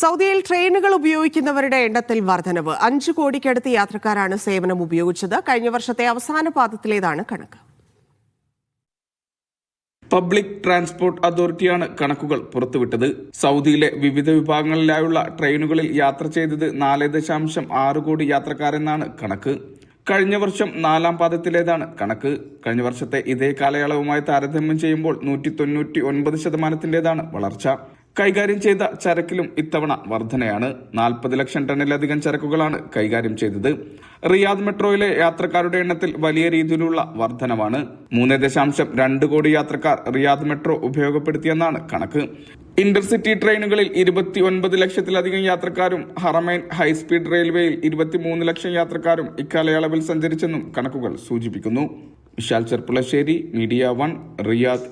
സൗദിയിൽ ട്രെയിനുകൾ ഉപയോഗിക്കുന്നവരുടെ എണ്ണത്തിൽ വർധനവ്. അഞ്ചു കോടിക്കടുത്ത് യാത്രക്കാരാണ് സേവനം ഉപയോഗിച്ചത്. കഴിഞ്ഞ വർഷത്തെ അവസാന പാദത്തിലേതാണ് കണക്ക്. പബ്ലിക് ട്രാൻസ്പോർട്ട് അതോറിറ്റിയാണ് കണക്കുകൾ പുറത്തുവിട്ടത്. സൗദിയിലെ വിവിധ വിഭാഗങ്ങളിലായുള്ള ട്രെയിനുകളിൽ യാത്ര ചെയ്തത് നാല് ദശാംശം ആറ് കോടി യാത്രക്കാരെന്നാണ് കണക്ക്. കഴിഞ്ഞ വർഷം നാലാം പാദത്തിലേതാണ് കണക്ക്. കഴിഞ്ഞ വർഷത്തെ ഇതേ കാലയളവുമായി താരതമ്യം ചെയ്യുമ്പോൾ നൂറ്റി തൊണ്ണൂറ്റി ഒൻപത് ശതമാനത്തിന്റേതാണ് വളർച്ച. കൈകാര്യം ചെയ്ത ചരക്കിലും ഇത്തവണ വർധനയാണ്. നാൽപ്പത് ലക്ഷം ടണ്ണിലധികം ചരക്കുകളാണ് കൈകാര്യം ചെയ്തത്. റിയാദ് മെട്രോയിലെ യാത്രക്കാരുടെ എണ്ണത്തിൽ വലിയ രീതിയിലുള്ള വർധനവാണ്. മൂന്ന് ദശാംശം രണ്ട് കോടി യാത്രക്കാർ റിയാദ് മെട്രോ ഉപയോഗപ്പെടുത്തിയെന്നാണ് കണക്ക്. ഇന്റർസിറ്റി ട്രെയിനുകളിൽ ഇരുപത്തി ഒൻപത് ലക്ഷത്തിലധികം യാത്രക്കാരും ഹറമൈൻ ഹൈസ്പീഡ് റെയിൽവേയിൽ ഇരുപത്തിമൂന്ന് ലക്ഷം യാത്രക്കാരും ഇക്കാലയളവിൽ സഞ്ചരിച്ചെന്നും കണക്കുകൾ സൂചിപ്പിക്കുന്നു. Vishal Cherpulassery media one Riyadh.